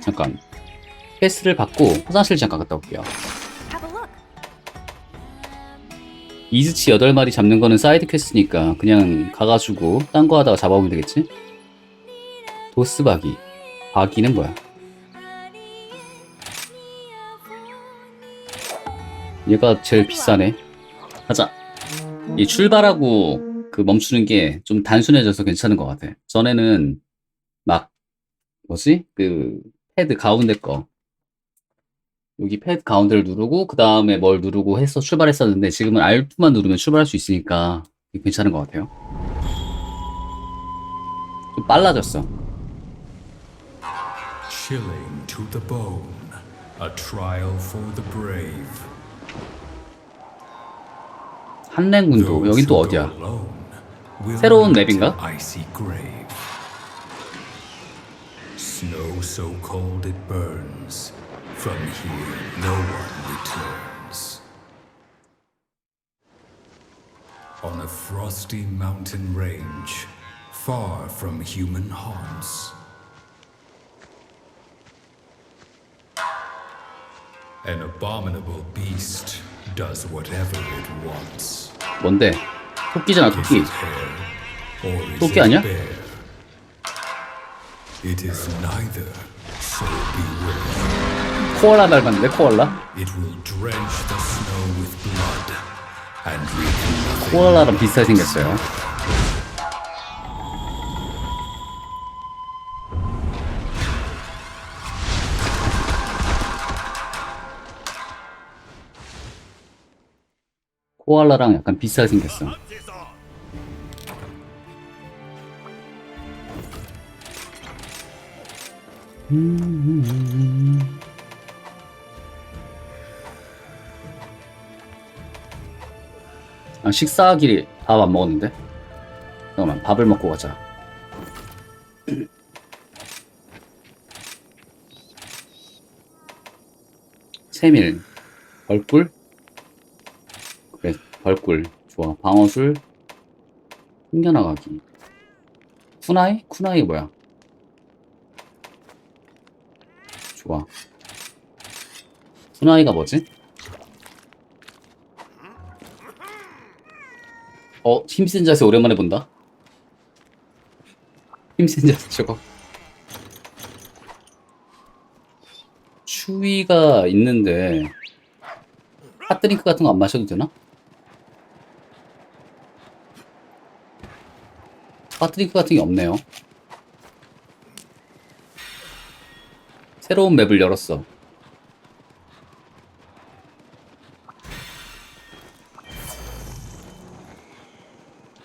잠깐. 퀘스트를 받고 화장실 잠깐 갔다 올게요. 이즈치 8마리 잡는 거는 사이드 퀘스트니까 그냥 가가지고 딴 거 하다가 잡아오면 되겠지? 도스바기. 바기는 뭐야? 얘가 제일 비싸네. 가자. 이 출발하고 그 멈추는 게 좀 단순해져서 괜찮은 것 같아. 전에는 막 뭐지? 그 패드 가운데 거 여기 패드 가운데를 누르고 그 다음에 뭘 누르고 해서 출발했었는데 지금은 R2만 누르면 출발할 수 있으니까 괜찮은 것 같아요. 좀 빨라졌어. Chilling to the bone, a trial for the brave. 한랭군도 여긴 또 어디야? 새로운 맵인가? an Icy grave. Snow so cold it burns. From here, no one returns. On a frosty mountain range, far from human haunts. An abominable beast does whatever it wants. 뭔데? 토끼잖아, Is 토끼. it hare or is 토끼 it 아니야? It is neither, so beware. 코알라 닮았는데, 코알라? It will drench the snow with blood and nothing. 코알라랑 비슷하게 생겼어요. 코알라랑 약간 비슷하게 생겼어. 아, 식사하기 밥 안 먹었는데? 잠깐만, 밥을 먹고 가자. 세밀, 벌꿀? 그래, 벌꿀. 좋아. 방어술, 숨겨나가기. 쿠나이? 쿠나이 뭐야? 좋아. 쿠나이가 뭐지? 어, 힘센 자세 오랜만에 본다. 힘센 자세 저거. 추위가 있는데 핫드링크 같은 거 안 마셔도 되나? 핫드링크 같은 게 없네요. 새로운 맵을 열었어.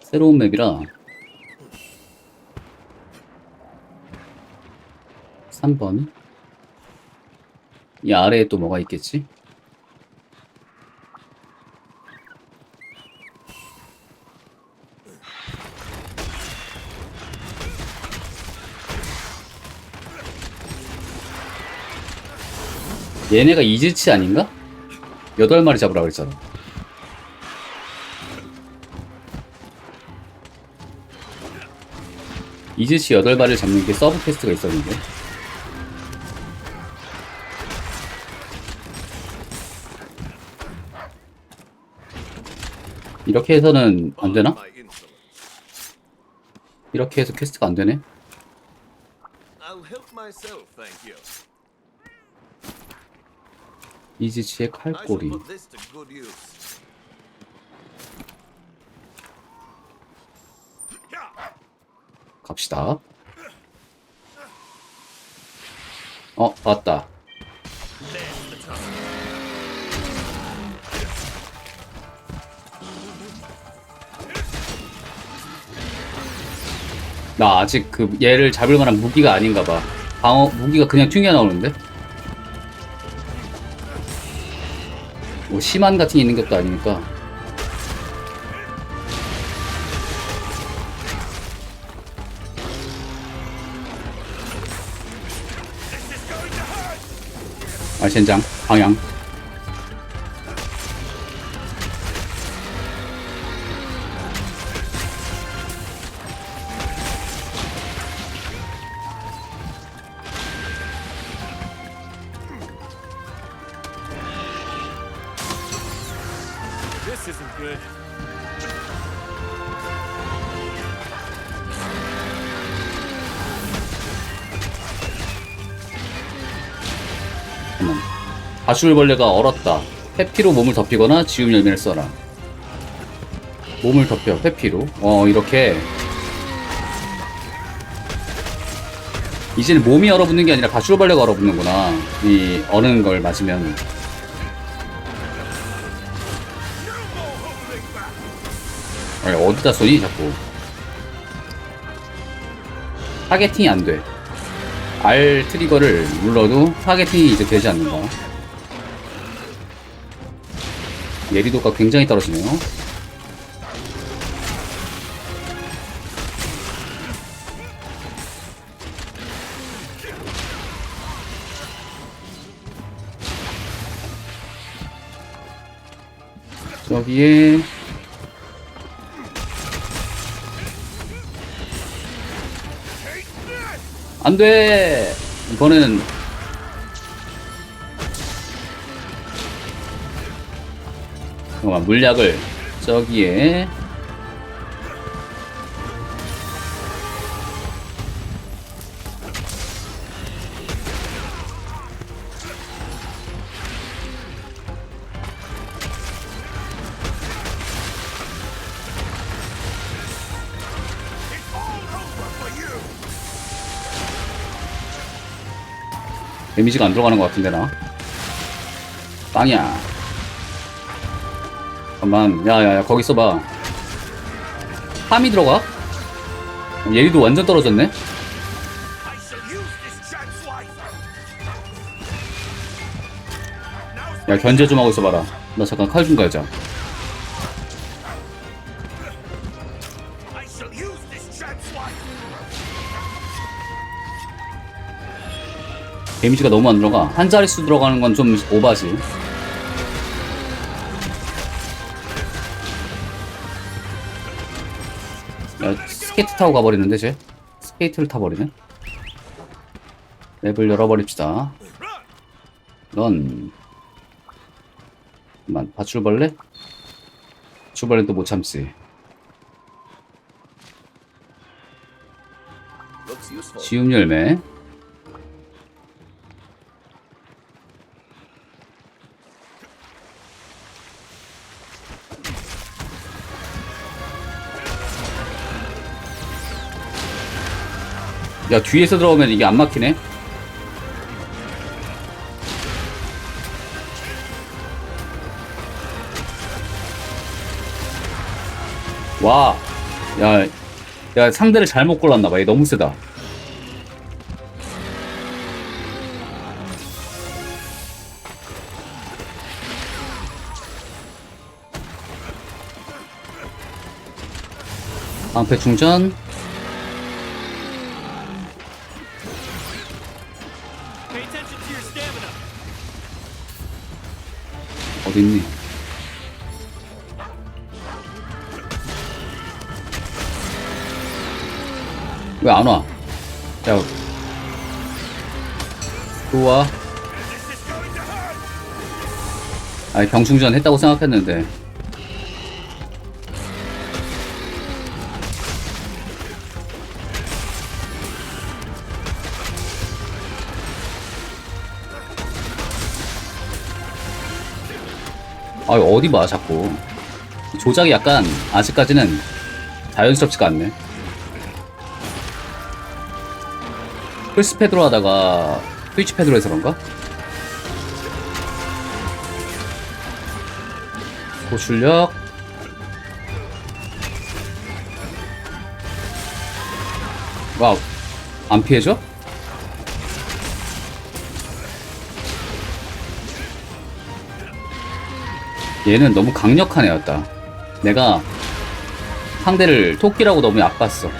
새로운 맵이라 3번 이 아래에 또 뭐가 있겠지? 얘네가 이즈치 아닌가? 8마리 잡으라 그랬잖아 이즈치 8마리를 잡는 게 서브 퀘스트가 있었는데 이렇게 해서는 안 되나? 이렇게 해서 퀘스트가 안 되네? Shall 칼꼬리. 갑시다. 어 왔다. 나 아직 그 얘를 잡을 만한 무기가 아닌가 봐. 방어 무기가 그냥 튕겨 나오는데 뭐 심한 같은 게 있는 것도 아니니까. 아 젠장 방향 바술벌레가 얼었다. 회피로 몸을 덮이거나 지움 열매를 써라. 몸을 덮여 회피로. 어 이렇게 이제는 몸이 얼어붙는 게 아니라 바술벌레가 얼어붙는구나. 이 어는 걸 맞으면. 아니, 어디다 쏘니 자꾸. 타겟팅이 안 돼. R 트리거를 눌러도 타겟팅이 이제 되지 않는다. 예리도가 굉장히 떨어지네요. 저기에 안 돼! 이거는 잠깐만 물약을 저기에 데미지가 안 들어가는 것 같은데 나? 빵이야 잠깐만 야야야 거기 있어봐 함이 들어가? 예리도 완전 떨어졌네. 야 견제 좀 하고 있어봐라 나 잠깐 칼 좀 갈자. 데미지가 너무 안 들어가 한 자릿수 들어가는 건 좀 오바지 스케이트 타고 가버리는데 쟤? 스케이트를 타버리네? 맵을 열어버립시다. 넌 잠깐만 밧줄벌레? 밧줄벌레는 또 못 참지. 지움 열매 야 뒤에서 들어오면 이게 안 막히네 와, 야, 야 상대를 잘못 골랐나 봐. 얘 너무 세다. 방패 충전. 어디 있니? 왜 안 와? 야, hurt. 아니 병충전 했다고 생각했는데. 아 어디 봐 자꾸 조작이 약간 아직까지는 자연스럽지가 않네 플스 패드로 하다가 스위치 패드로 해서 그런가? 고출력 와우 안 피해져? 얘는 너무 강력한 애였다. 내가 상대를 토끼라고 너무 얕봤어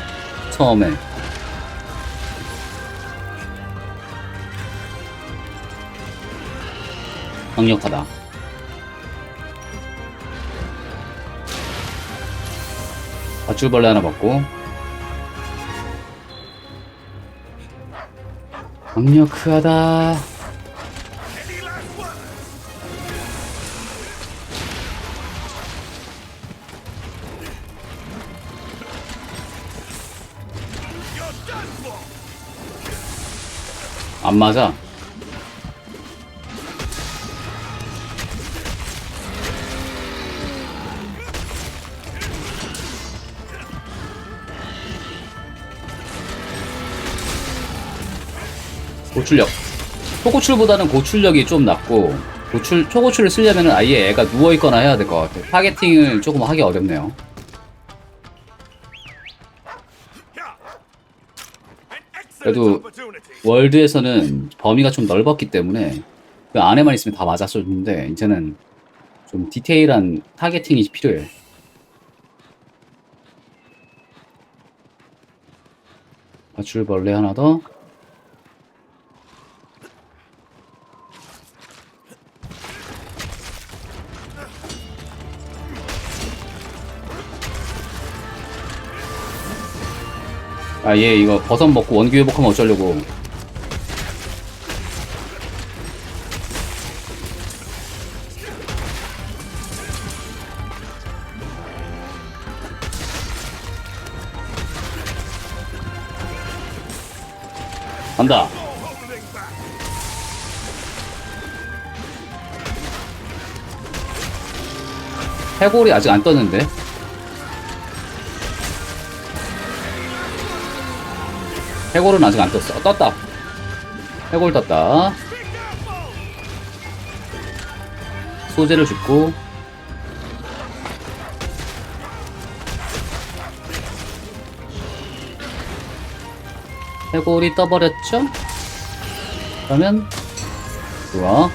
처음에. 강력하다. 밧줄벌레 하나 받고. 강력하다 안 맞아. 고출력. 초고출보다는 고출력이 좀 낫고, 고출, 초고출을 쓰려면 아예 애가 누워있거나 해야 될 것 같아요. 타겟팅을 조금 하기 어렵네요. 그래도. 월드에서는 범위가 좀 넓었기 때문에 그 안에만 있으면 다 맞았었는데 이제는 좀 디테일한 타겟팅이 필요해. 가출벌레 하나 더. 아, 얘 이거 버섯 먹고 원기 회복하면 어쩌려고. 간다. 해골이 아직 안 떴는데. 해골은 아직 안 떴어. 어, 떴다. 해골 떴다. 소재를 줍고. 해골이 떠버렸죠? 그러면, 좋아.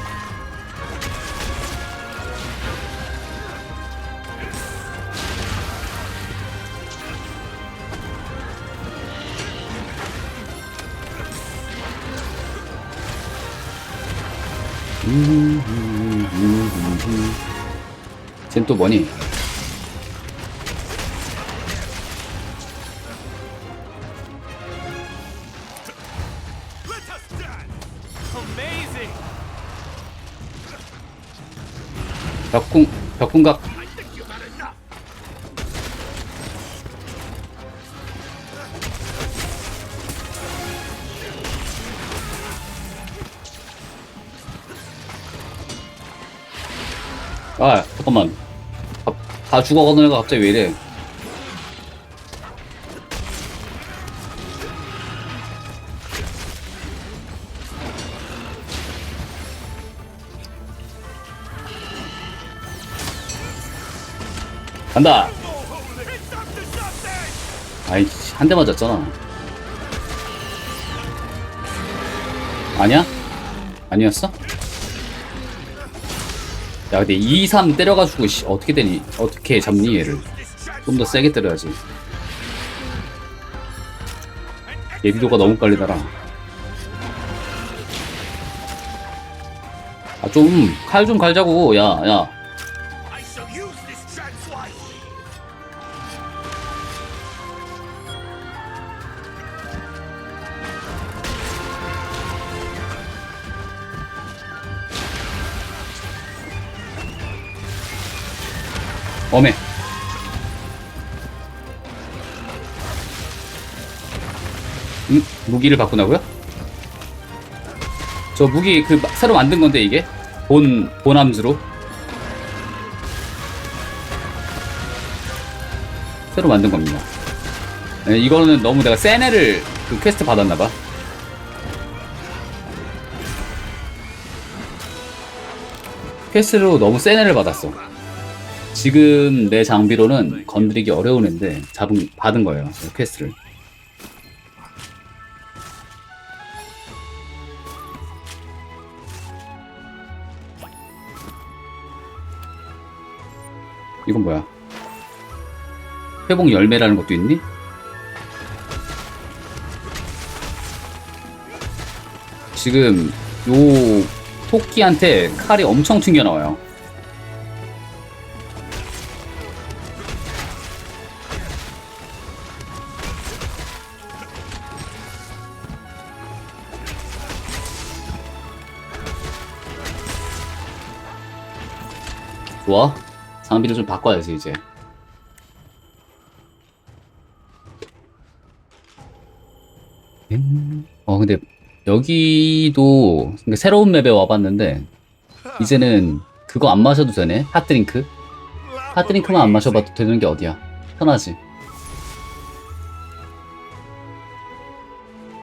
쟨 또 뭐니? 벽궁, 벽궁각. 아, 잠깐만. 다, 다 죽어가는 애가 갑자기 왜 이래? 간다! 아이, 한 대 맞았잖아. 아니야? 아니었어? 야, 근데 2, 3 때려가지고, 씨, 어떻게 되니? 어떻게 잡니, 얘를? 좀 더 세게 때려야지. 예비도가 너무 깔리더라. 아, 좀, 칼 좀 갈자고, 야, 야. 어메. 음, 무기를 바꾸나고요? 저 무기 그 마- 새로 만든 건데 이게 본 본함수로 새로 만든 겁니다. 네, 이거는 너무 내가 센 애를 그 퀘스트 받았나봐. 퀘스트로 너무 센 애를 받았어. 지금 내 장비로는 건드리기 어려운 애인데 잡은 받은 거예요 그 퀘스트를. 이건 뭐야? 회복 열매라는 것도 있니? 지금 요 토끼한테 칼이 엄청 튕겨 나와요 좋아. 장비를 좀 바꿔야지, 이제. 음, 어, 근데 여기도 새로운 맵에 와봤는데 이제는 그거 안 마셔도 되네 핫드링크 핫드링크만 안 마셔봐도 되는 게 어디야 편하지